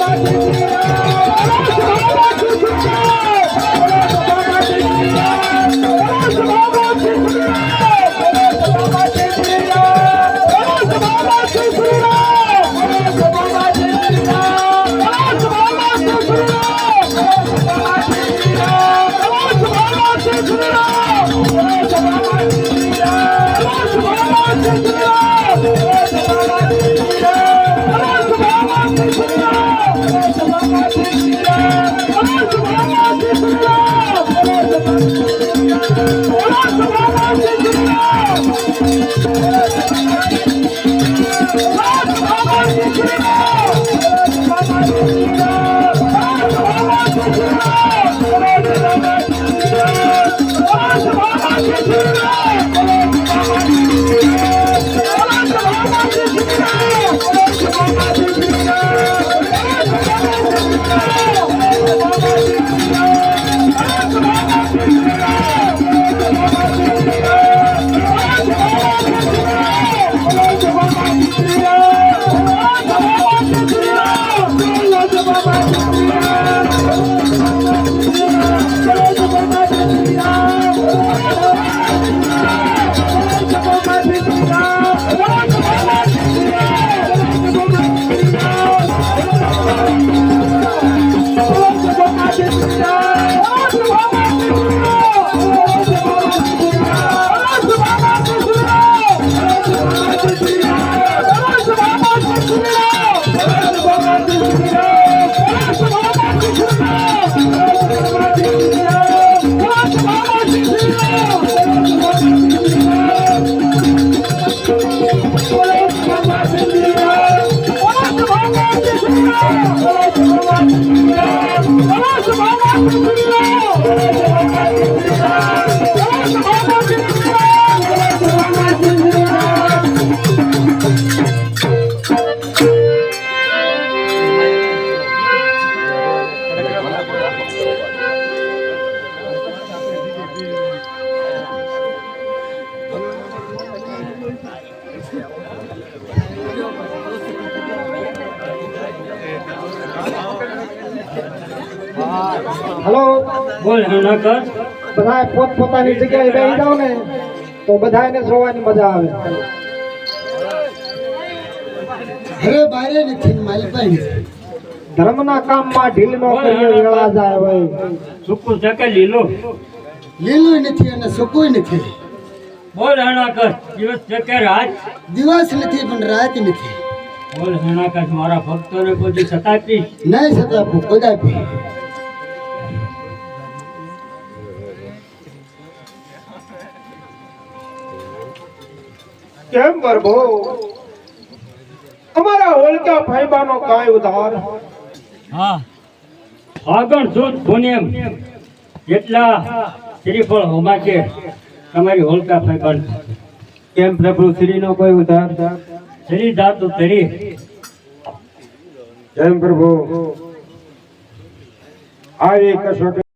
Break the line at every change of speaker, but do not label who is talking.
Oh, Música Oh, hello?
બોલ હનકર
બધા પોત પોતાની જગ્યાએ બેસી જાવ ને તો બધાને જોવાની મજા આવે.
અરે બારે નથી મારી પાસે.
ધર્મના કામમાં ઢીલ નો કરીએ વેળા જાય ભાઈ.
સુકું છે કે લીલો?
લીલું નથી અને સૂકું નથી.
બોલ હણાકર દિવસ છે કે રાત?
દિવસ નથી પણ રાત નથી.
બોલ હણાકર મારા ભક્તોને કોઈ સતાતી
નહીં સતાપું કદાપી
કેમ પ્રભુ અમારા હોલકા ભાઈબાનો કાય ઉધાર.
હા. આગળ જોત પુણ્યમ એટલા શ્રીફળ હોમા છે. તમારી હોલકા ફેંકણ
કેમ પ્રભુ શ્રીનો કોઈ ઉધાર?
શ્રી ધાતુ તરી
કેમ પ્રભુ. આ કસોટી